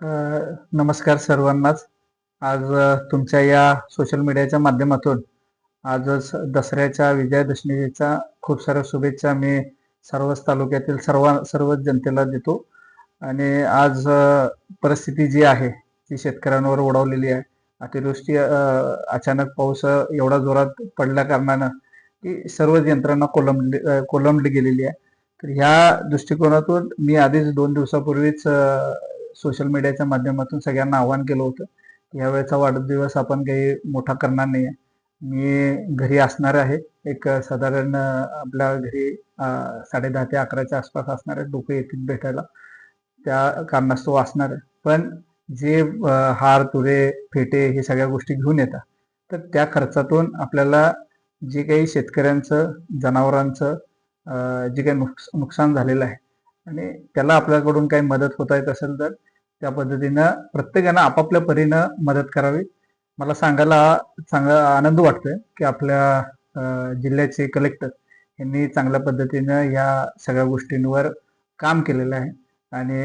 नमस्कार सर्वांनाच. आज तुमच्या या सोशल मीडियाच्या माध्यमातून आजच दसऱ्याच्या विजयादशमीच्या खूप साऱ्या शुभेच्छा मी सर्वच तालुक्यातील सर्व सर्वच जनतेला देतो. आणि आज परिस्थिती जी आहे ती शेतकऱ्यांवर ओढवलेली आहे. अतिवृष्टी अचानक पाऊस एवढा जोरात पडल्या कारणानं की सर्वच यंत्रणा कोलंबली कोलंबली गेलेली आहे. तर ह्या दृष्टिकोनातून मी आधीच दोन दिवसापूर्वीच सोशल मीडियाच्या माध्यमातून सगळ्यांना आवाहन केलं होतं. की यावेळेचा वाढदिवस आपण काही मोठा करणार नाही मी घरी असणार आहे. एक साधारण आपल्या घरी साडे दहा ते अकराच्या आसपास असणार आहे लोक येतील भेटायला. त्या कारणास्तव असणार आहे. पण जे हार तुरे फेटे हे सगळ्या गोष्टी घेऊन येतात. तर त्या खर्चातून आपल्याला जे काही शेतकऱ्यांचं जनावरांचं जे काही नुकस नुकसान झालेलं आहे आणि त्याला आपल्याकडून काही मदत होत येत असेल तर त्या पद्धतीनं प्रत्येकानं आपापल्या परीनं मदत करावी. मला सांगायला चांगला आनंद वाटतोय की आपल्या जिल्ह्याचे कलेक्टर यांनी चांगल्या पद्धतीनं या सगळ्या गोष्टींवर काम केलेलं आहे. आणि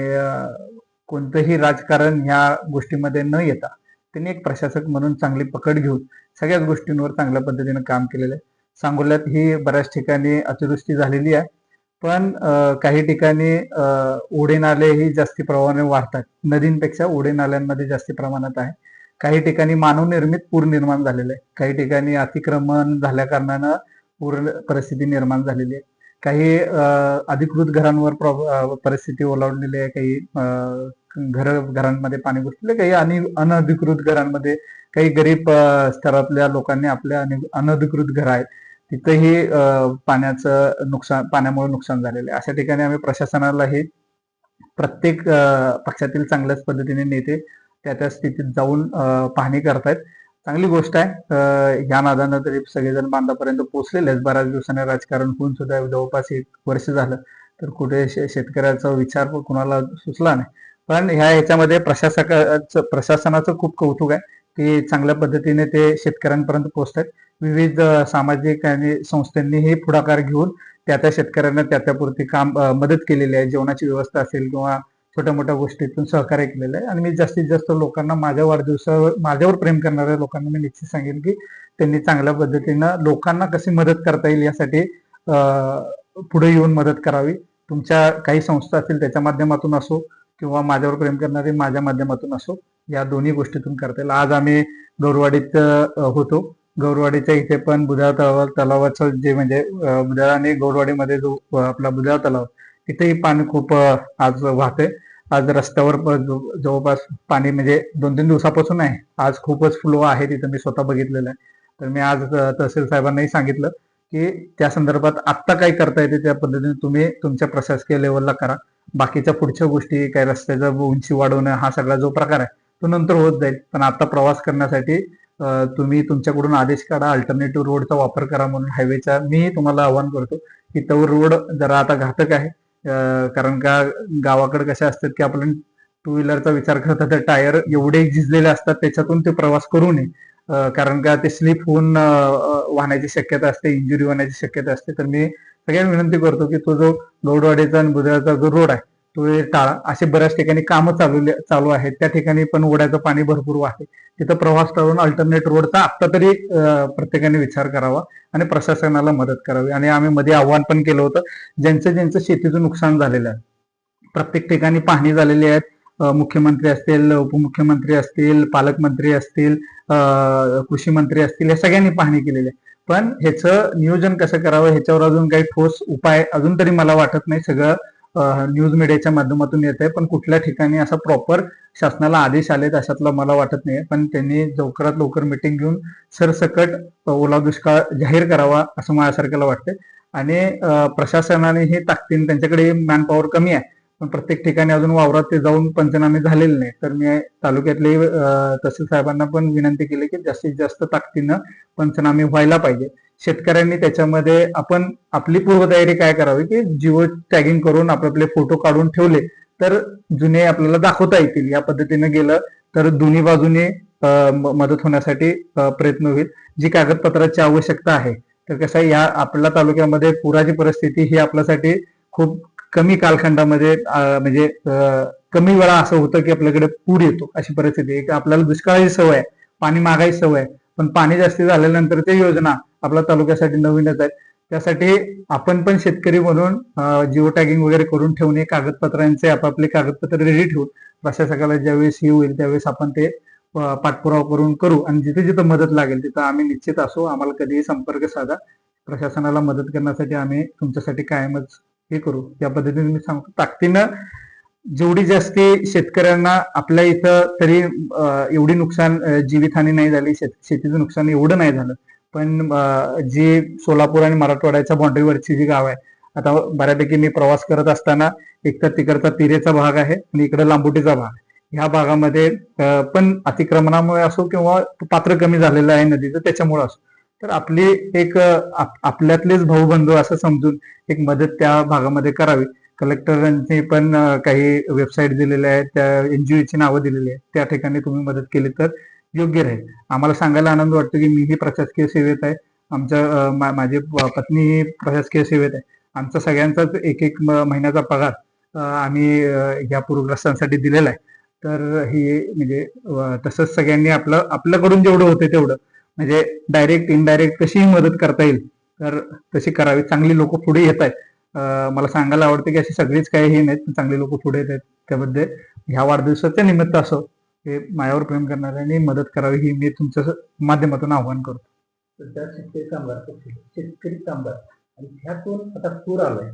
कोणतंही राजकारण ह्या गोष्टीमध्ये न येता त्यांनी एक प्रशासक म्हणून चांगली पकड घेऊन सगळ्याच गोष्टींवर चांगल्या पद्धतीनं काम केलेलं आहे. सांगोल्यात ही बऱ्याच ठिकाणी अतिवृष्टी झालेली आहे. पण काही ठिकाणी अ, ओढे नाले ही जास्ती प्रमाणाने वाढतात. नदींपेक्षा ओढे नाल्यांमध्ये जास्ती प्रमाणात आहे. काही ठिकाणी मानवनिर्मित पूर निर्माण झालेले आहे काही ठिकाणी अतिक्रमण झाल्या कारणानं पूर परिस्थिती निर्माण झालेली आहे. काही अधिकृत घरांवर परिस्थिती ओलावलेली आहे. काही घर घरांमध्ये पाणी घुसले काही आणि अनधिकृत घरांमध्ये काही गरीब स्तरातल्या लोकांनी आपल्या अनधिकृत घर आहेत. तिथंही पाण्याचं नुकसान पाण्यामुळे नुकसान झालेलं आहे. अशा ठिकाणी आम्ही प्रशासनालाही प्रत्येक पक्षातील चांगल्याच पद्धतीने नेते त्या त्या स्थितीत जाऊन पाहणी करतायत. चांगली गोष्ट आहे. ह्या नादानं तरी सगळेजण बांधापर्यंत पोहोचलेलेच आहेत बऱ्याच दिवसाने राजकारण होऊन सुद्धा जवळपास एक वर्ष झालं. तर कुठे शे- शेतकऱ्याचा विचार पण कुणाला सुचला नाही. पण ह्या ह्याच्यामध्ये प्रशासकाचं प्रशासनाचं खूप कौतुक आहे. की चांगल्या पद्धतीने ते शेतकऱ्यांपर्यंत पोहोचतात. विविध सामाजिक आणि संस्थांनीही पुढाकार घेऊन त्या त्या शेतकऱ्यांना त्या त्यापुरती काम मदत केलेली आहे. जेवणाची व्यवस्था असेल किंवा छोट्या मोठ्या गोष्टीतून सहकार्य केलेलं आहे. आणि मी जास्तीत जास्त लोकांना माझ्या वाढदिवसावर माझ्यावर प्रेम करणाऱ्या लोकांना मी निश्चित सांगेन की त्यांनी चांगल्या पद्धतीनं लोकांना कशी मदत करता येईल यासाठी पुढे येऊन मदत करावी. तुमच्या काही संस्था असतील त्याच्या माध्यमातून असो किंवा माझ्यावर प्रेम करणारे माझ्या माध्यमातून असो या दोन्ही गोष्टीतून करता येईल. आज आम्ही गौरवाडीत होतो. गौरवाडीच्या इथे पण बुधा तलाव तलावाचं जे म्हणजे बुधा आणि गौरवाडीमध्ये जो आपला बुधा तलाव तिथेही पाणी खूप आज वाहतंय. आज रस्त्यावर प- जवळपास पाणी म्हणजे दोन तीन दिवसापासून आहे आज खूपच फ्लो आहे तिथं मी स्वतः बघितलेलं आहे. तर मी आज तहसील साहेबांनाही सांगितलं की त्या संदर्भात आत्ता काय करता येते त्या पद्धतीने तुम्ही तुमच्या प्रशासकीय लेवलला करा. बाकीच्या पुढच्या गोष्टी काय रस्त्याचं उंची वाढवणं हा सगळा जो प्रकार आहे तो नंतर होत जाईल. पण आता प्रवास करण्यासाठी तुम्ही तुमच्याकडून आदेश काढा अल्टरनेटिव्ह रोडचा वापर करा म्हणून हायवेचा मी तुम्हाला आवाहन करतो की तो रोड जरा आता घातक आहे. कारण का गावाकडे कसे असतात की आपण टू व्हीलरचा विचार करता तर टायर एवढे झिजलेले असतात त्याच्यातून ते प्रवास करू नये. कारण का ते स्लिप होऊन वाहण्याची शक्यता असते इंजुरी होण्याची शक्यता असते. तर मी सगळ्यांना विनंती करतो की तो जो गौडवाडीचा आणि बुधळाचा जो रोड आहे तुळे टाळा असे बऱ्याच ठिकाणी कामं चालू चालू आहेत. त्या ठिकाणी पण ओढ्याचं पाणी भरपूर वाहते. तिथं प्रवास टाळून अल्टरनेट रोडचा आत्ता तरी प्रत्येकाने विचार करावा आणि प्रशासनाला मदत करावी. आणि आम्ही मध्ये आव्हान पण केलं होतं. ज्यांचं ज्यांचं शेतीचं नुकसान झालेलं आहे. प्रत्येक ठिकाणी पाहणी झालेली आहेत. मुख्यमंत्री असतील उपमुख्यमंत्री असतील पालकमंत्री असतील कृषी मंत्री असतील या सगळ्यांनी पाहणी केलेली आहे. पण ह्याचं नियोजन कसं करावं ह्याच्यावर अजून काही ठोस उपाय अजून तरी मला वाटत नाही. सगळं न्यूज मीडियाच्या माध्यमातून येत आहे पण कुठल्या ठिकाणी असा प्रॉपर शासनाला आदेश आलेत अशातला मला वाटत नाही पण त्यांनी लवकरात लवकर मिटिंग घेऊन सरसकट ओला दुष्काळ जाहीर करावा असं माझ्यासारख्याला वाटतंय. आणि प्रशासनाने हे ताकदीन त्यांच्याकडे मॅन पॉवर कमी आहे. पण प्रत्येक ठिकाणी अजून वावरात ते जाऊन पंचनामे झालेले नाही तर मी तालुक्यातले तहसील साहेबांना पण विनंती केली की जास्तीत जास्त ताकदीनं पंचनामे व्हायला पाहिजे. शेतकऱ्यांनी त्याच्यामध्ये आपण आपली पूर्वतयारी काय करावी की जिओ टॅगिंग करून आपले फोटो काढून ठेवले तर जुने आपल्याला दाखवता येतील. या पद्धतीने गेलं तर दोन्ही बाजूने मदत होण्यासाठी प्रयत्न होईल. जी कागदपत्राची आवश्यकता आहे तर कसं आहे या आपल्या तालुक्यामध्ये पुराची परिस्थिती ही आपल्यासाठी खूप कमी कालखंडामध्ये म्हणजे कमी वेळा असं होतं की आपल्याकडे पूर येतो अशी परिस्थिती. आहे की आपल्याला दुष्काळाची सवय आहे पाणी मागायची सवय आहे. पण पाणी जास्ती झाल्यानंतर ते योजना आपल्या तालुक्यासाठी नवीनच आहेत. त्यासाठी आपण पण शेतकरी म्हणून जिओ टॅगिंग वगैरे करून ठेवणे कागदपत्रांचे आपापले कागदपत्र रेडी ठेवून प्रशासकाला ज्यावेळेस हे होईल त्यावेळेस आपण ते पाठपुरावा करून करू. आणि जिथे जिथे मदत लागेल तिथं आम्ही निश्चित असू. आम्हाला कधीही संपर्क साधा. प्रशासनाला मदत करण्यासाठी आम्ही तुमच्यासाठी कायमच हे करू. त्या पद्धतीने मी सांगतो. ताकदीनं जेवढी जास्ती शेतकऱ्यांना आपल्या इथं तरी एवढी नुकसान जीवितहानी नाही झाली शेत शेतीचं नुकसान एवढं नाही झालं. पण जी सोलापूर आणि मराठवाड्याच्या बाउंड्रीवरची जी गाव आहे आता बऱ्यापैकी मी प्रवास करत असताना एक तर तिकडचा तिरेचा भाग आहे आणि इकडे लांबुटीचा भाग ह्या भागामध्ये पण अतिक्रमणामुळे असो किंवा पात्र कमी झालेलं आहे नदीचं त्याच्यामुळे असो. तर आपली एक आपल्यातलेच भाऊ आपल्यातलेच भाऊबंधू असं समजून एक मदत त्या भागामध्ये करावी. कलेक्टरांनी पण काही वेबसाईट दिलेल्या आहेत त्या एनजीओची नावं दिलेली आहेत. त्या ठिकाणी तुम्ही मदत केली तर योग्य राहील. आम्हाला सांगायला आनंद वाटतो की मीही प्रशासकीय सेवेत आहे. आमच्या मा- माझी पत्नी ही प्रशासकीय सेवेत आहे. आमचा सगळ्यांचाच एक एक महिन्याचा पगार आम्ही या पूरग्रस्तांसाठी दिलेला आहे. तर ही म्हणजे तसंच सगळ्यांनी आपलं आपल्याकडून जेवढं होतं तेवढं. म्हणजे डायरेक्ट इनडायरेक्ट कशीही मदत करता येईल तर तशी करावी. चांगली लोक पुढे येत आहेत मला सांगायला आवडतं की अशी सगळीच काही हे नाहीत चांगली लोक पुढे येत आहेत त्याबद्दल ह्या वाढदिवसाच्या निमित्त असो हे मायावर प्रेम करणाऱ्यांनी मदत करावी ही मी तुमच्या माध्यमातून आव्हान करतो सध्या शेतकरी कामगार शेतकरी कामगार आणि ह्यातून आता पूर आलाय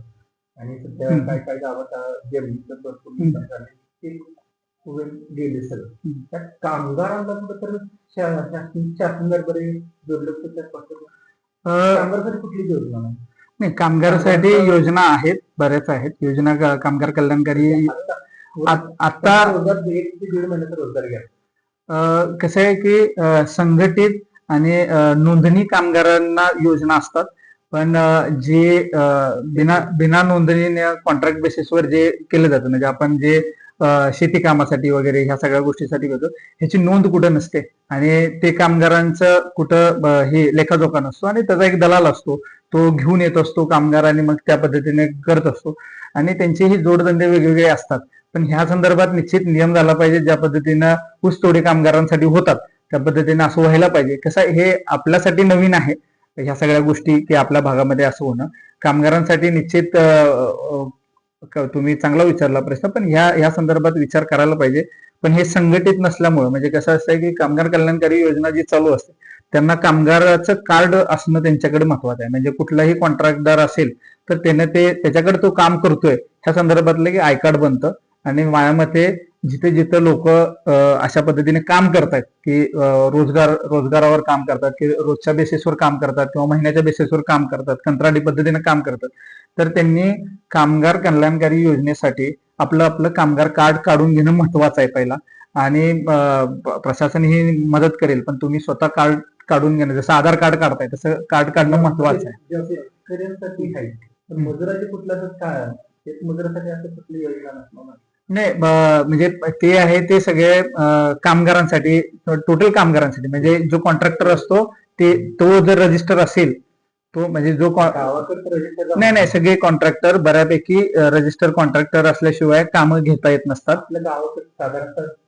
आणि सध्या. काय काय गावात जमिनीचं भरपूर. नुकसान. ते गेले सगळं. त्या कामगारांना कुठं तर शासन दरबारी दुर्लक्ष कामगारांसाठी कुठली योजना नाही नाही कामगारासाठी योजना आहेत बऱ्याच आहेत. योजना कामगार कल्याणकारी आता कसं आहे की संघटित आणि नोंदणी कामगारांना योजना असतात. पण जे बिना बिना नोंदणी कॉन्ट्रॅक्ट बेसिसवर जे केलं जातं म्हणजे आपण जे शेती कामासाठी वगैरे ह्या सगळ्या गोष्टीसाठी घेतो ह्याची नोंद कुठं नसते. आणि ते कामगारांचं कुठं हे लेखाजोखा नसतो आणि त्याचा एक दलाल असतो. तो घेऊन येत असतो कामगार आणि मग त्या पद्धतीने करत असतो. आणि त्यांचेही जोडधंदे वेगवेगळे असतात. पण ह्या संदर्भात निश्चित नियम झाला पाहिजे ज्या पद्धतीनं ऊसतोडी कामगारांसाठी होतात. त्या पद्धतीने असं व्हायला पाहिजे. कसं हे आपल्यासाठी नवीन आहे. ह्या सगळ्या गोष्टी की आपल्या भागामध्ये असं होणं. कामगारांसाठी निश्चित तुम्ही चांगला विचारला प्रश्न पण ह्या ह्या संदर्भात विचार करायला पाहिजे. पण हे संघटित नसल्यामुळे म्हणजे कसं असतं की कामगार कल्याणकारी योजना जी चालू असते त्यांना कामगाराचं कार्ड असणं त्यांच्याकडे महत्वाचं आहे. म्हणजे कुठलाही कॉन्ट्रॅक्टदार असेल तर त्याने ते त्याच्याकडे तो काम करतोय. ह्या संदर्भातलं की आय कार्ड बनतं. आणि माझ्या मते जिथे जिथे लोक अशा पद्धतीने काम करतायत की रोजगार रोजगारावर काम करतात की रोजच्या बेसिसवर काम करतात किंवा महिन्याच्या बेसिसवर काम करतात कंत्राटी पद्धतीने काम करतात तर त्यांनी कामगार कल्याणकारी योजनेसाठी आपलं आपलं कामगार कार्ड काढून घेणं महत्वाचं आहे पहिला. आणि प्रशासन ही मदत करेल पण तुम्ही स्वतः कार्ड काढून घेणं जसं आधार कार्ड काढताय तसं कार्ड काढणं महत्वाचं आहे. जे शेतकऱ्यांसाठी आहे पण मजुराचे कुठला तर काय शेतमजुरासाठी असं कुठली योजना नसणार नाही म्हणजे ते आहे ते सगळे कामगारांसाठी टोटल कामगारांसाठी म्हणजे जो कॉन्ट्रॅक्टर असतो ते तो जर रजिस्टर असेल तो म्हणजे जो नाही नाही सगळे कॉन्ट्रॅक्टर बऱ्यापैकी रजिस्टर कॉन्ट्रॅक्टर असल्याशिवाय कामं घेता येत नसतात.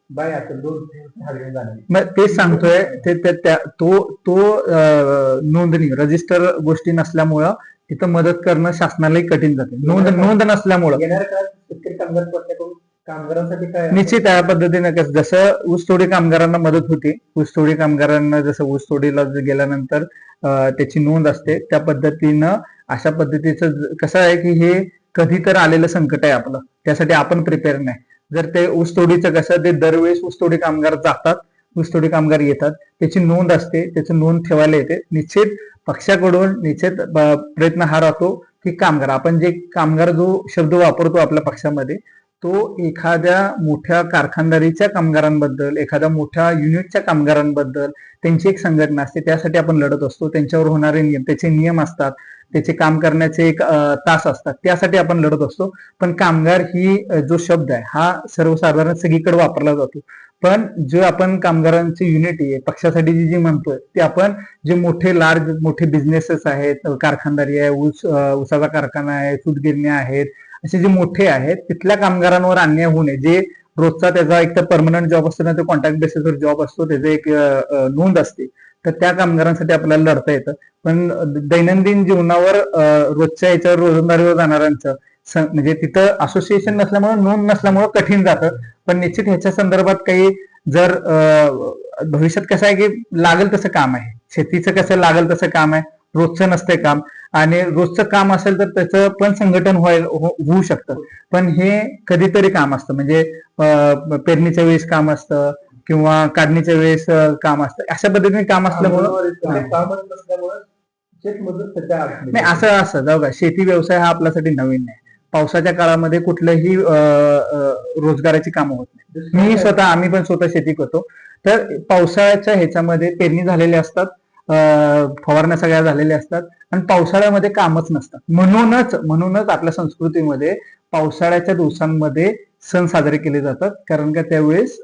बाय असेल दोन मग तेच सांगतोय ते ते- त्या- तो तो अं, नोंदणी रजिस्टर गोष्टी नसल्यामुळं तिथं मदत करणं शासनालाही कठीण जाते. नोंद नोंद नसल्यामुळं. येणाऱ्या काळात शेतकरी कामगार पक्षाकडून कामगारांसाठी काय निश्चित त्या पद्धतीने कसं जसं ऊसतोडी कामगारांना मदत होती ऊसतोडी कामगारांना जसं ऊसतोडीला ज- गेल्यानंतर अं, त्याची नोंद असते त्या पद्धतीनं अशा पद्धतीचं ज- कसं आहे की हे कधी तर आलेलं संकट आहे आपलं. त्यासाठी आपण प्रिपेअर नाही. जर ते ऊसतोडीचं कसं ते दरवेळेस ऊसतोडी कामगार जातात ऊसतोडी कामगार येतात त्याची नोंद असते त्याची नोंद ठेवायला येते. निश्चित पक्षाकडून निश्चित प्रयत्न हा राहतो की कामगार आपण जे कामगार जो शब्द वापरतो आपल्या पक्षामध्ये तो एखाद्या मोठ्या कारखानदारीच्या कामगारांबद्दल एखाद्या मोठ्या युनिटच्या कामगारांबद्दल त्यांची एक संघटना असते. त्यासाठी आपण लढत असतो. त्यांच्यावर होणारे नियम त्याचे नियम असतात. त्याचे काम करण्याचे एक तास असतात. त्यासाठी आपण लढत असतो. पण कामगार ही जो शब्द आहे हा सर्वसाधारण सगळीकडे वापरला जातो. पण जो आपण कामगारांची युनिटी आहे पक्षासाठी जी जी म्हणतोय ते आपण जे मोठे लार्ज मोठे बिझनेसेस आहेत कारखानदारी आहे ऊस उसाचा कारखाना आहे सूतगिरण्या आहेत असे जे मोठे आहेत तिथल्या कामगारांवर अन्याय होऊ नये. जे रोजचा त्याचा एक तर परमनंट जॉब असतो ना तो कॉन्ट्रॅक्ट बेसिसवर जॉब असतो त्याचे एक नोंद असते. तर त्या कामगारांसाठी आपल्याला लढता येतं. पण दैनंदिन जीवनावर रोजच्या याच्यावर रोजंदारीवर जाणाऱ्यांचं म्हणजे तिथं असोसिएशन नसल्यामुळे नोंद नसल्यामुळे कठीण जातं. पण निश्चित ह्याच्या संदर्भात काही जर भविष्यात कसं आहे की लागेल तसं काम आहे. शेतीचं कसं लागेल तसं काम आहे. रोजचं नसतंय काम. आणि रोजचं काम असेल तर त्याचं पण संघटन व्हायला हो- होऊ शकतं. पण हे कधीतरी काम असतं. म्हणजे पेरणीच्या वेळेस काम असतं किंवा काढणीच्या वेळेस काम असतं. अशा पद्धतीने काम असल्यामुळं नाही. असं असं. जाऊ का शेती व्यवसाय हा आपल्यासाठी नवीन नाही पावसाच्या काळामध्ये कुठलंही रोजगाराची कामं होत नाही. मी स्वतः आम्ही पण स्वतः शेती करतो. तर पावसाळ्याच्या ह्याच्यामध्ये पेरणी झालेली असतात. फवारण्या सगळ्या झालेल्या असतात. आणि पावसाळ्यामध्ये कामच नसतात. म्हणूनच म्हणूनच आपल्या संस्कृतीमध्ये पावसाळ्याच्या दिवसांमध्ये सण साजरे केले जातात. कारण का त्यावेळेस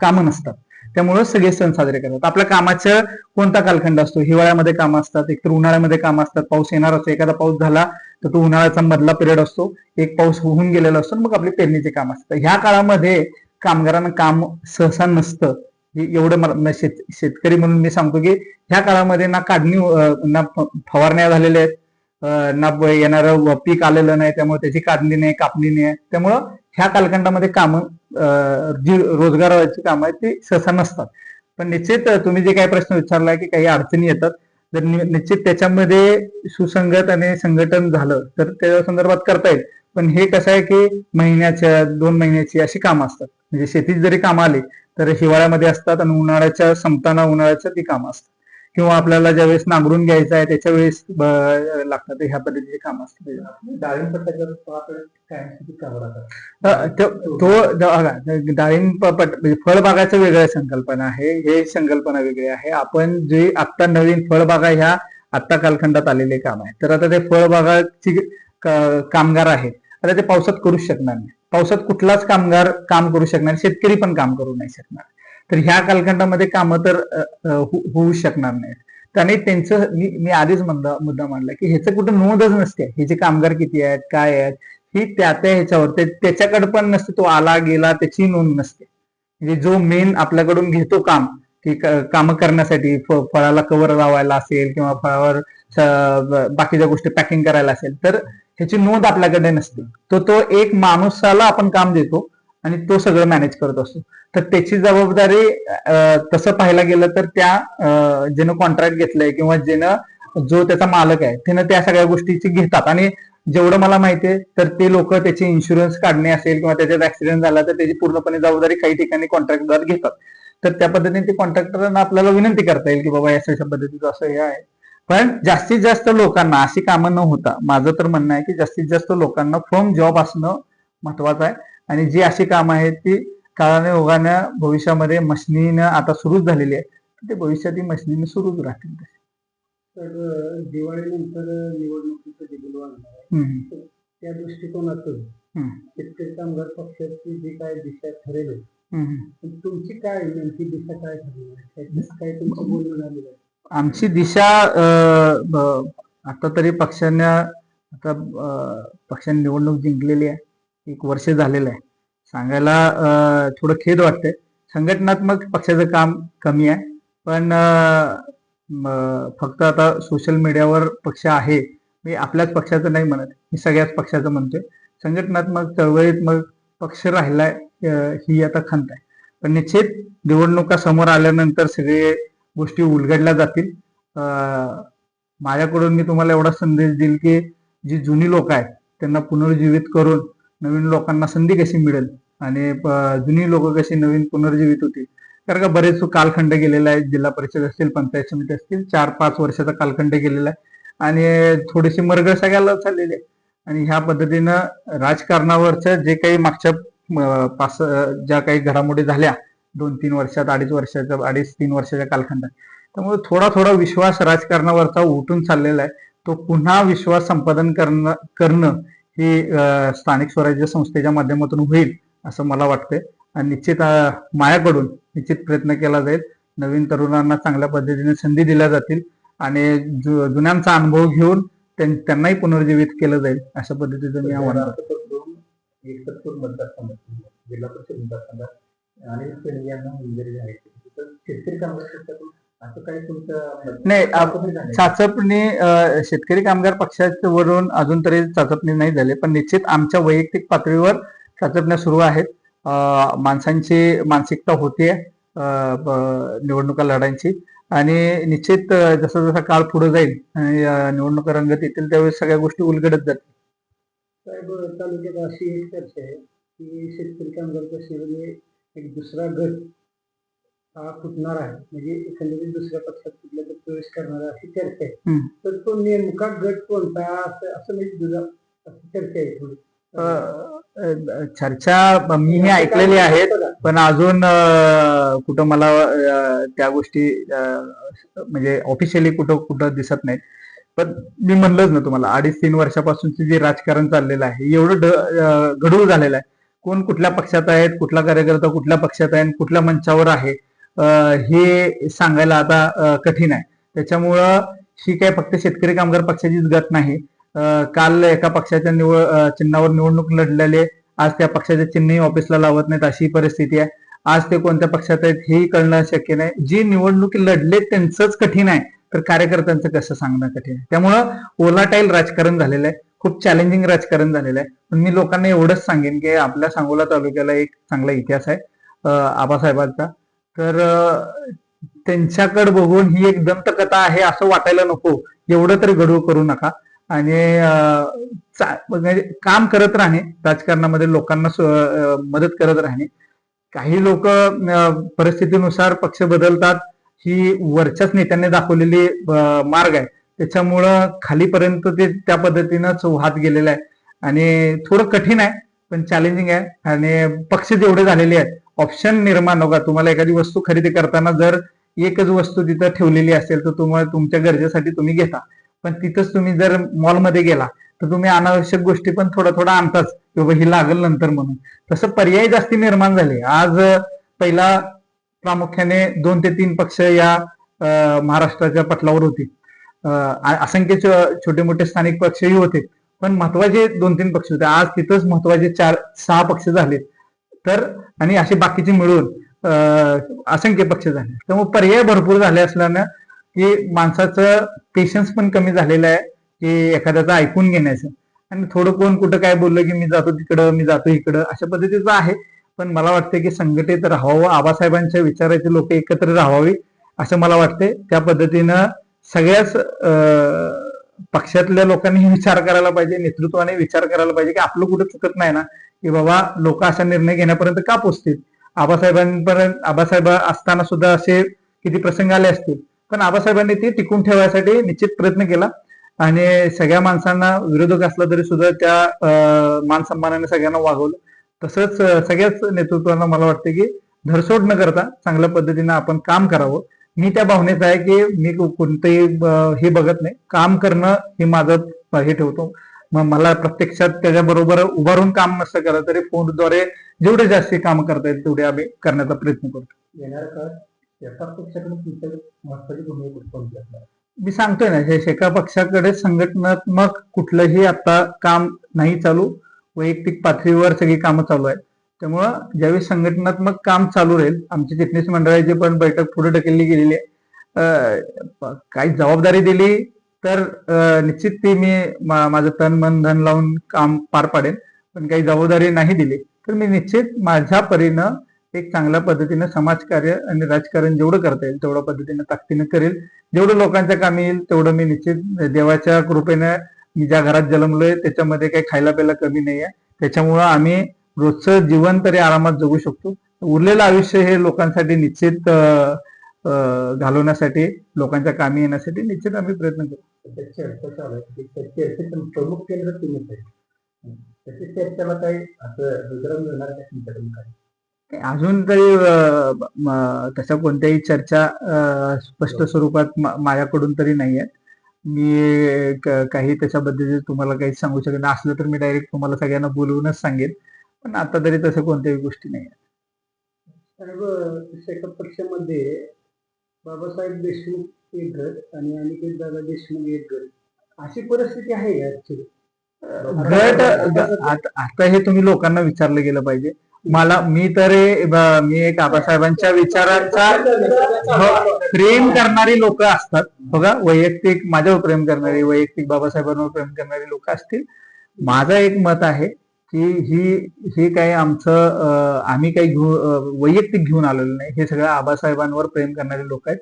कामं नसतात. त्यामुळे सगळे सण साजरे करतात. आपल्या कामाचं कोणता कालखंड असतो? हिवाळ्यामध्ये कामं असतात. एकतर उन्हाळ्यामध्ये कामं असतात. पाऊस येणार असतो. एखादा पाऊस झाला तर तो उन्हाळ्याचा मधला पिरियड असतो. एक पाऊस होऊन गेलेला असतो मग आपली पेरणीचे काम असतं ह्या काळामध्ये कामगारांना काम सहसा नसतं. एवढं मला शेत शेतकरी म्हणून मी सांगतो की ह्या काळामध्ये ना काढणी ना फवारण्या झालेल्या आहेत. ना येणार येणारं पीक आलेलं नाही त्यामुळे त्याची काढणी नाही कापणी नाही त्यामुळं ह्या कालखंडामध्ये कामं जी रोजगाराची कामं आहेत ती सहसा नसतात. पण निश्चित तुम्ही जे काही प्रश्न विचारलाय की काही अडचणी येतात तर निश्चित त्याच्यामध्ये सुसंगत आणि संघटन झालं तर त्या संदर्भात करता येईल. पण हे कसं आहे की महिन्याच्या दोन महिन्याची अशी कामं असतात. म्हणजे शेतीत जरी कामं आली तर हिवाळ्यामध्ये असतात आणि उन्हाळ्याच्या संपताना उन्हाळ्याच्या ती कामं असतात. किंवा आपल्याला ज्यावेळेस नांगरून घ्यायचं आहे त्याच्या वेळेस लागतात ह्या पद्धतीची कामं असतात. तो डाळिंब म्हणजे फळबागाचं वेगळं संकल्पना आहे. हे संकल्पना वेगळी आहे. आपण जे आता नवीन फळबागा ह्या आता कालखंडात आलेले काम आहे. तर आता ते फळबागाची कामगार आहेत. आता ते पावसात करूच शकणार नाही. पावसात कुठलाच कामगार काम करू शकणार शेतकरी पण काम करू नाही शकणार. तर ह्या कालखंडामध्ये कामं तर हो, होऊ शकणार नाहीत. त्याने त्यांचं मी मी आधीच म्हणलं मुद्दा मांडला की ह्याचं कुठं नोंदच नसते. ह्याचे कामगार किती आहेत काय आहेत ही त्या त्या ह्याच्यावर त्याच्याकडे पण नसते तो आला गेला त्याची नोंद नसते. म्हणजे जो मेन आपल्याकडून घेतो काम की कामं करण्यासाठी फळाला कवर लावायला असेल किंवा फळावर बाकीच्या गोष्टी पॅकिंग करायला असेल तर ह्याची नोंद आपल्याकडे नसते. तो तो एक माणूसाला आपण काम देतो आणि तो सगळं मॅनेज करत असतो. तर त्याची जबाबदारी तसं पाहायला गेलं तर त्या ज्यानं कॉन्ट्रॅक्ट घेतलंय किंवा ज्यानं जो त्याचा मालक आहे त्यानं त्या सगळ्या गोष्टीची घेतात. आणि जेवढं मला माहितीये तर ते लोक त्याचे इन्शुरन्स काढणे असेल किंवा त्याच्यात ऍक्सिडेंट झाला तर त्याची पूर्णपणे जबाबदारी काही ठिकाणी कॉन्ट्रॅक्टदार घेतात. तर त्या पद्धतीने ते कॉन्ट्रॅक्टरांना आपल्याला विनंती करता येईल की बाबा या अशा पद्धतीचं असं हे आहे. पण जास्तीत जास्त लोकांना अशी कामं न होता माझं तर म्हणणं आहे की जास्तीत जास्त लोकांना फर्म जॉब असणं महत्वाचं आहे. आणि जी अशी कामं आहेत ती काळाने ओघानं भविष्यामध्ये मशनीनं आता सुरूच झालेली आहे ते भविष्यात ही मशनीनं सुरूच राहतील. तर दिवाळीनंतर निवडणुकीचं बिगुल हम्म, त्या दृष्टिकोनातून शेतकरी कामगार पक्षाची जी काय दिशा ठरेल तुमची काय नेमकी दिशा काय त्याच्यात काय तुमचं बोलणं झालेलं आहे आमची दिशा आता तरी पक्षाने आता पक्षाने निवडणूक जिंकलेली आहे. एक वर्ष झालेलं आहे. सांगायला थोडं खेद वाटतंय. संघटनात्मक पक्षाचं काम कमी आहे. पण फक्त आता सोशल मीडियावर पक्ष आहे. मी आपल्याच पक्षाचं नाही म्हणत. मी सगळ्याच पक्षाचं म्हणतोय. संघटनात्मक चळवळीत मग पक्ष राहिलाय ही आता खंत आहे. पण निश्चित निवडणुका समोर आल्यानंतर सगळे गोष्टी उलगडल्या जातील. माझ्याकडून मी तुम्हाला एवढा संदेश देईल की जी जुनी लोक आहेत त्यांना पुनर्जीवित करून नवीन लोकांना संधी कशी मिळेल आणि जुनी लोक कशी नवीन पुनर्जीवित होतील. कारण का बरेच कालखंड गेलेला आहे जिल्हा परिषद असतील पंचायत समिती असतील चार पाच वर्षाचा कालखंड गेलेला आहे. आणि थोडीशी मरगळ सगळ्याला चाललेली आहे. आणि ह्या पद्धतीनं राजकारणावरचं जे काही मागच्या पाच ज्या काही घडामोडी झाल्या दोन तीन वर्षात अडीच वर्षाच्या अडीच तीन वर्षाच्या कालखंडात. त्यामुळे थोडा थोडा विश्वास राजकारणावरचा उठून चाललेला आहे. तो पुन्हा विश्वास संपादन करणं करणं हे स्थानिक स्वराज्य संस्थेच्या माध्यमातून होईल असं मला वाटतंय. आणि निश्चित मायाकडून माझ्याकडून निश्चित प्रयत्न केला जाईल. नवीन तरुणांना चांगल्या पद्धतीने संधी दिल्या जातील आणि जुन्यांचा अनुभव घेऊन त्यां- त्यांनाही पुनर्जीवित केलं जाईल अशा पद्धतीचं मी आव्हान अनिल पेंडे यांना केली तर शेतकरी कामगार असं काही तुमचं नाही, चाचपणी झाली? शेतकरी कामगार पक्षावरून अजून तरी चाचपणी नाही झाली पण निश्चित आमच्या वैयक्तिक पातळीवर चाचपण्या सुरू आहेत. माणसांची मानसिकता ब- निवडणुका लढायची. आणि निश्चित जसा जसा काळ पुढे जाईल आणि निवडणुका रंगत येतील त्यावेळेस सगळ्या गोष्टी उलगडत जातील. साहेब तालुक्यात अशी एक चर्चा आहे की शेतकरी कामगार पक्षामध्ये एक दुसरा गट हा फुटणार आहे. म्हणजे एकंदरीत दुसऱ्या पक्षात कुठल्या तर प्रवेश करणार आहे अशी चर्चा आहे. तर तो नेमका गट कोणता असं असं म्हणजे दुधा अशी चर्चा आहे थोडी. चर्चा मी ही ऐकलेली आहेत पण अजून कुठं मला त्या गोष्टी म्हणजे ऑफिशियली कुठं कुठं दिसत नाही पण मी म्हणलंच ना तुम्हाला अडीच तीन वर्षापासूनचे जे राजकारण चाललेलं आहे एवढं गढूळ झालेलं आहे. कोण कुठल्या पक्षात आहेत कुठला कार्यकर्ता कुठल्या पक्षात आहे कुठल्या मंचावर आहे हे सांगायला आता कठीण आहे. त्याच्यामुळं ही काय फक्त शेतकरी कामगार पक्षाचीच गत नाही. काल एका पक्षाच्या निवड चिन्हावर निवडणूक लढलेले आज त्या पक्षाचे चिन्हही ऑफिसला लावत नाहीत अशी परिस्थिती आहे. आज ते कोणत्या पक्षात आहेत हेही कळणं शक्य नाही. जी निवडणूक लढले त्यांचंच कठीण आहे तर कार्यकर्त्यांचं कसं सांगणं कठीण आहे? त्यामुळं ओलाटाईल राजकारण झालेलं आहे. खूप चॅलेंजिंग राजकारण झालेलं आहे. पण मी लोकांना एवढंच सांगेन की आपल्या सांगोला तालुक्याला एक चांगला इतिहास आहे आबासाहेबांचा. तर त्यांच्याकडे बघून ही एक दंतकथा आहे असं वाटायला नको. एवढं तरी गडू करू नका. आणि म्हणजे काम करत राहणे राजकारणामध्ये लोकांना मदत करत राहणे. काही लोक परिस्थितीनुसार पक्ष बदलतात. ही वरच्याच नेत्यांनी दाखवलेली मार्ग आहे. त्याच्यामुळं खालीपर्यंत ते त्या पद्धतीनंच वाहत गेलेलं आहे. आणि थोडं कठीण आहे पण चॅलेंजिंग आहे. आणि पक्ष जेवढे झालेले आहेत ऑप्शन निर्माण होगा तुम्हाला एखादी वस्तू खरेदी करताना जर एकच वस्तू तिथं ठेवलेली असेल तर तुम्हाला तुमच्या गरजेसाठी तुम्ही घेता. पण तिथंच तुम्ही जर मॉलमध्ये गेला तर तुम्ही अनावश्यक गोष्टी पण थोडा थोडा आणताच. किंवा ही लागल नंतर म्हणून. तसं पर्याय जास्ती निर्माण झाले. आज पहिला प्रामुख्याने दोन ते तीन पक्ष या महाराष्ट्राच्या पटलावर होती. असंख्य छोटे मोठे स्थानिक पक्षही होते. पण महत्त्वाचे दोन तीन पक्ष होते. आज तिथंच महत्त्वाचे चार सहा पक्ष झाले तर आणि असे बाकीचे मिळून असंख्य पक्ष झाले. त्यामुळे पर्याय भरपूर झाले असल्यानं की माणसाचं पेशन्स पण कमी झालेलं आहे की एखाद्याचं ऐकून घेण्याचं. आणि थोडं कोण कुठं काय बोललं की मी जातो तिकडं मी जातो इकडं अशा पद्धतीचं आहे. पण मला वाटतं की संघटित राहावं आबासाहेबांच्या विचाराचे लोक एकत्र राहावी असं मला वाटते त्या पद्धतीनं सगळ्याच अं, पक्षातल्या लोकांनी विचार करायला पाहिजे नेतृत्वाने विचार करायला पाहिजे की आपलं कुठं चुकत नाही ना की बाबा लोक असा निर्णय घेण्यापर्यंत का पोचतील? आबासाहेबांपर्यंत आबासाहेब असताना सुद्धा असे किती प्रसंग आले असतील? पण आबासाहेबांनी ते टिकून ठेवायसाठी निश्चित प्रयत्न केला. आणि सगळ्या माणसांना विरोधक असला तरी सुद्धा त्या अं, मान सन्मानाने सगळ्यांना वागवलं. तसंच सगळ्याच नेतृत्वांना मला वाटतं की धरसोड न करता चांगल्या पद्धतीनं आपण काम करावं. मी त्या भावनेत आहे की मी कोणतंही हे बघत नाही. काम करणं हे माझं हे ठेवतो. मग मला प्रत्यक्षात त्याच्याबरोबर उभारून काम नसतं करत तरी फोनद्वारे जेवढे जास्ती काम करता येईल तेवढे आम्ही करण्याचा प्रयत्न करतो. येणार मी सांगतोय ना हे शेका पक्षाकडे संघटनात्मक कुठलंही आता काम नाही चालू. वैयक्तिक पातळीवर सगळी कामं चालू आहेत. त्यामुळं ज्यावेळी संघटनात्मक काम चालू राहील आमची चिटणीस मंडळाची पण बैठक पुढे ढकलली गेलेली आहे काही जबाबदारी दिली तर निश्चित ती मी माझं तन मन धन लावून काम पार पाडेन. पण काही जबाबदारी नाही दिली तर मी निश्चित माझ्या परीनं एक चांगल्या पद्धतीनं समाजकार्य आणि राजकारण जेवढं करता येईल तेवढ्या पद्धतीनं ताकदीनं करेल. जेवढं लोकांच्या कामी येईल तेवढं मी निश्चित देवाच्या कृपेनं मी ज्या घरात जन्मलोय त्याच्यामध्ये काही खायला प्यायला कमी नाही आहे त्याच्यामुळं आम्ही रोजचं जीवन तरी आरामात जगू शकतो. उरलेलं आयुष्य हे लोकांसाठी निश्चित घालवण्यासाठी लोकांच्या कामी येण्यासाठी निश्चित आम्ही प्रयत्न करू सध्या चर्चा चालू आहे की त्या चर्चेचं प्रमुख केंद्र तुम्हीच आहे त्याच्या चर्चेला काही असं मिळणार का तुमच्याकडून काय अजून तरी तशा कोणत्याही चर्चा स्पष्ट स्वरूपात मा- माझ्याकडून तरी नाही आहेत. मी काही त्याच्याबद्दल तुम्हाला काही सांगू शकत असलं तर मी डायरेक्ट तुम्हाला सगळ्यांना बोलवूनच सांगेन. पण आता तरी तसं कोणत्याही गोष्टी नाही. साहेब पक्षामध्ये बाबासाहेब देशमुख एक गट आणि अनिकेत दादा देशमुख एक गट. अशी परिस्थिती आहे ऍक्च्युली गट ग- आता हे तुम्ही लोकांना विचारलं गेलं पाहिजे. मला मी तर मी एक आबासाहेबांच्या विचारांचा हो, प्रेम करणारी लोक असतात. बघा वैयक्तिक माझ्यावर प्रेम करणारी वैयक्तिक बाबासाहेबांवर प्रेम करणारी लोक असतील. माझं एक मत आहे की ही हे काय आमचं आम्ही काही घेऊ वैयक्तिक घेऊन आलेलो नाही. हे सगळं आबासाहेबांवर प्रेम करणारे लोक आहेत.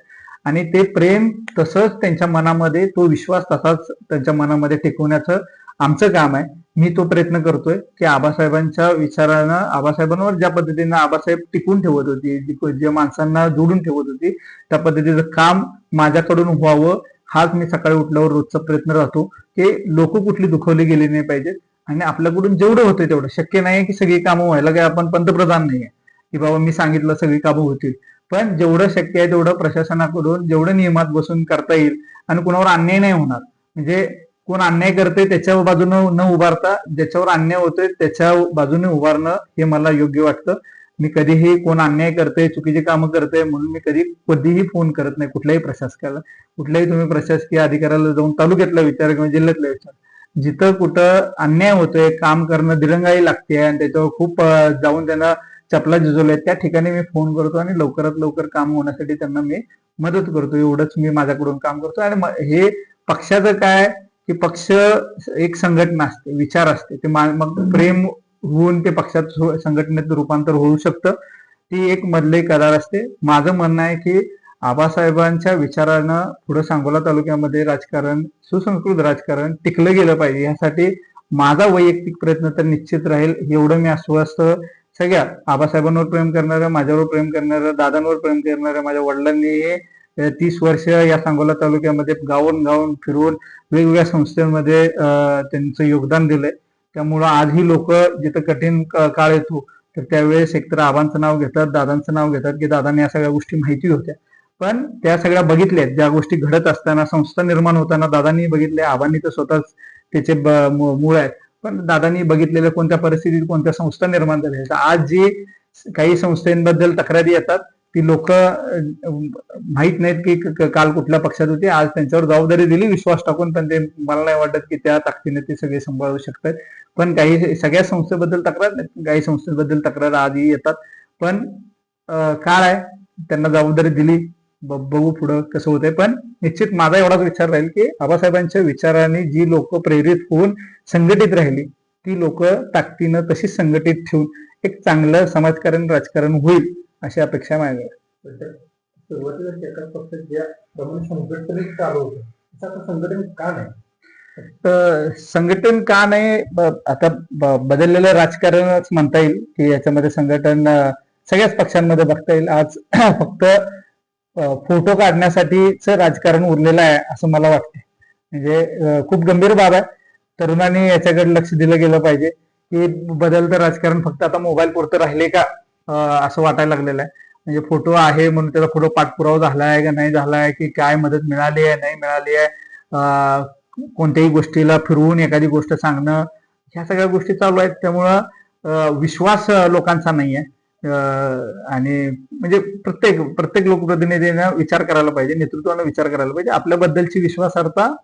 आणि ते प्रेम तसंच त्यांच्या मनामध्ये तो विश्वास तसाच त्यांच्या मनामध्ये टिकवण्याचं आमचं काम आहे. मी तो प्रयत्न करतोय की आबासाहेबांच्या विचारानं आबासाहेबांवर ज्या पद्धतीनं आबासाहेब टिकून ठेवत होती जे माणसांना जोडून ठेवत होती त्या पद्धतीचं काम माझ्याकडून व्हावं हाच मी सकाळी उठल्यावर रोजचा प्रयत्न राहतो की लोक कुठली दुखवली गेली नाही पाहिजेत. आणि आपल्याकडून जेवढं होतं तेवढं. शक्य नाही की सगळी कामं व्हायला काय आपण पंतप्रधान नाही आहे की बाबा मी सांगितलं सगळी कामं होतील. पण जेवढं शक्य आहे तेवढं प्रशासनाकडून जेवढं नियमात बसून करता येईल आणि कोणावर अन्याय नाही होणार. म्हणजे कोण अन्याय करते त्याच्या बाजूनं न उभारता ज्याच्यावर अन्याय होतोय त्याच्या बाजूने उभारणं हे मला योग्य वाटतं. मी कधीही कोण अन्याय करते चुकीची कामं करते म्हणून मी कधी कधीही फोन करत नाही कुठल्याही प्रशासकाला. कुठल्याही तुम्ही प्रशासकीय अधिकाऱ्याला जाऊन तालुक्यातला विचार किंवा जिल्ह्यातला विचार. जिथं कुठं अन्याय होतोय काम करणं दिरंगाई लागते आणि त्याच्यावर खूप जाऊन त्यांना चपला झिजवल्या त्या ठिकाणी मी फोन करतो आणि लवकरात लवकर काम होण्यासाठी त्यांना मी मदत करतो. एवढंच मी माझ्याकडून काम करतो. आणि हे पक्षाचं काय की पक्ष एक संघटना असते विचार असते. ते मग प्रेम होऊन ते पक्षात संघटनेत रूपांतर होऊ शकतं. ती एक मधले करार असते. माझं म्हणणं आहे की आबासाहेबांच्या विचारानं पुढे सांगोला तालुक्यामध्ये राजकारण सुसंस्कृत राजकारण टिकलं गेलं पाहिजे. यासाठी माझा वैयक्तिक प्रयत्न तर निश्चित राहील. एवढं मी आश्वस्त सगळ्या आबासाहेबांवर प्रेम करणाऱ्या माझ्यावर प्रेम करणाऱ्या दादांवर प्रेम करणाऱ्या माझ्या वडिलांनी तीस वर्ष या सांगोला तालुक्यामध्ये गावून गावून फिरून वेगवेगळ्या संस्थांमध्ये त्यांचं योगदान दिलंय. त्यामुळं आजही लोक जिथं कठीण काळ येतो तर त्यावेळेस एकतर आबांचं नाव घेतात दादांचं नाव घेतात की दादांनी या सगळ्या गोष्टी माहिती होत्या. पण त्या सगळ्या बघितल्या ज्या गोष्टी घडत असताना संस्था निर्माण होताना दादांनी बघितल्या आबांनी तर स्वतःच त्याचे मूळ आहेत. पण दादांनी बघितलेल्या कोणत्या परिस्थितीत कोणत्या संस्था निर्माण झाल्या? तर आज जी काही संस्थेबद्दल तक्रारी येतात ती लोक माहीत नाहीत की काल कुठल्या पक्षात होते. आज त्यांच्यावर जबाबदारी दिली विश्वास टाकून पण ते मला नाही वाटत की त्या ताकदीने ते सगळे सांभाळू शकतात. पण काही सगळ्या संस्थेबद्दल तक्रार काही संस्थेबद्दल तक्रार आधी येतात. पण काय काळ आहे. त्यांना जबाबदारी दिली. बघू पुढं कसं होतंय. पण निश्चित माझा एवढाच विचार राहील की आबासाहेबांच्या विचाराने जी लोक प्रेरित होऊन संघटित राहिली ती लोक ताकदीनं तशीच संघटित ठेवून एक चांगलं समाजकारण राजकारण होईल अशी अपेक्षा माझ्या सुरुवातीला शेतात पक्ष ज्या प्रमाणे संघटनेत चालू होतं तसं आता संघटन का नाही? तर संघटन का नाही? आता बदललेलं राजकारणच म्हणता येईल की याच्यामध्ये संघटन सगळ्याच पक्षांमध्ये बघता येईल. आज फक्त फोटो काढण्यासाठीच राजकारण उरलेलं आहे असं मला वाटतं म्हणजे खूप गंभीर बाब आहे. तरुणांनी याच्याकडे लक्ष दिलं गेलं पाहिजे की बदलतं राजकारण फक्त आता मोबाईल पुरतं राहिले का असं वाटायला लागलेलं आहे. म्हणजे फोटो आहे म्हणून त्याचा फोटो पाठपुरावा झाला आहे का नाही झाला आहे की काय मदत मिळाली आहे नाही मिळाली आहे कोणत्याही गोष्टीला फिरवून एखादी गोष्ट सांगणं ह्या सगळ्या गोष्टी चालू आहेत. त्यामुळं विश्वास लोकांचा नाही आहे आणि म्हणजे प्रत्येक प्रत्येक लोकप्रतिनिधीनं विचार करायला पाहिजे नेतृत्वानं विचार करायला पाहिजे. आपल्याबद्दलची विश्वासार्हता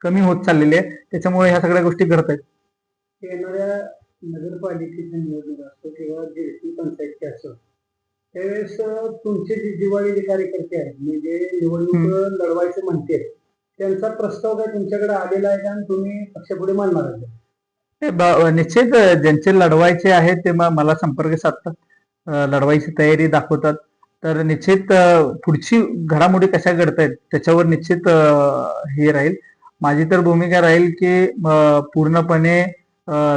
कमी होत चाललेली आहे. त्याच्यामुळे ह्या सगळ्या गोष्टी घडत आहेत. येणाऱ्या नगरपालिकेची निवडणूक असो किंवा पंचायतची असो त्यावेळेस तुमचे जे जिवाळीचे कार्यकर्ते आहेत म्हणजे निवडणूक लढवायचे म्हणते त्यांचा प्रस्ताव काय तुमच्याकडे आलेला आहे का आणि तुम्ही पक्षापुढे ब- निश्चित ज्यांचे लढवायचे आहेत ते मला संपर्क साधतात. लढवायची तयारी दाखवतात. तर निश्चित पुढची घडामोडी कशा घडतायत त्याच्यावर निश्चित हे राहील. माझी तर भूमिका राहील की पूर्णपणे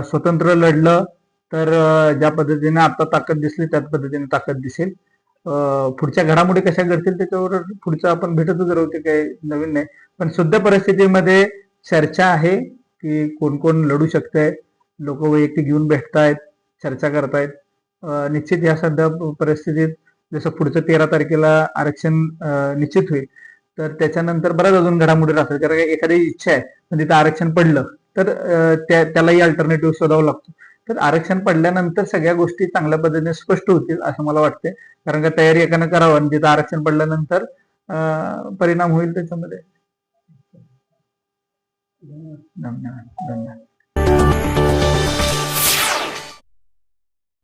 स्वतंत्र लढलं तर ज्या पद्धतीने आता ताकद दिसली त्याच पद्धतीने ताकद दिसेल. पुढच्या घडामोडी कशा घडतील त्याच्यावर पुढचं आपण भेटतच राहू ते काही नवीन नाही. पण सध्या परिस्थितीमध्ये चर्चा आहे की कोण कोण लढू शकतंय. लोक वैयक्तिक घेऊन भेटतायत चर्चा करतायत. निश्चित या सध्या परिस्थितीत जसं पुढचं तेरा तारखेला आरक्षण निश्चित होईल. तर त्याच्यानंतर बऱ्याच अजून घडामोडी राहतात कारण एखादी इच्छा आहे पण तिथं आरक्षण पडलं तर त्यालाही अल्टरनेटिव्ह शोधावं लागतो. तर आरक्षण पडल्यानंतर सगळ्या गोष्टी चांगल्या पद्धतीने स्पष्ट होतील असं मला वाटते कारण का तयारी एकानं करावं आणि तिथं आरक्षण पडल्यानंतर परिणाम होईल त्याच्यामध्ये. धन्यवाद. धन्यवाद.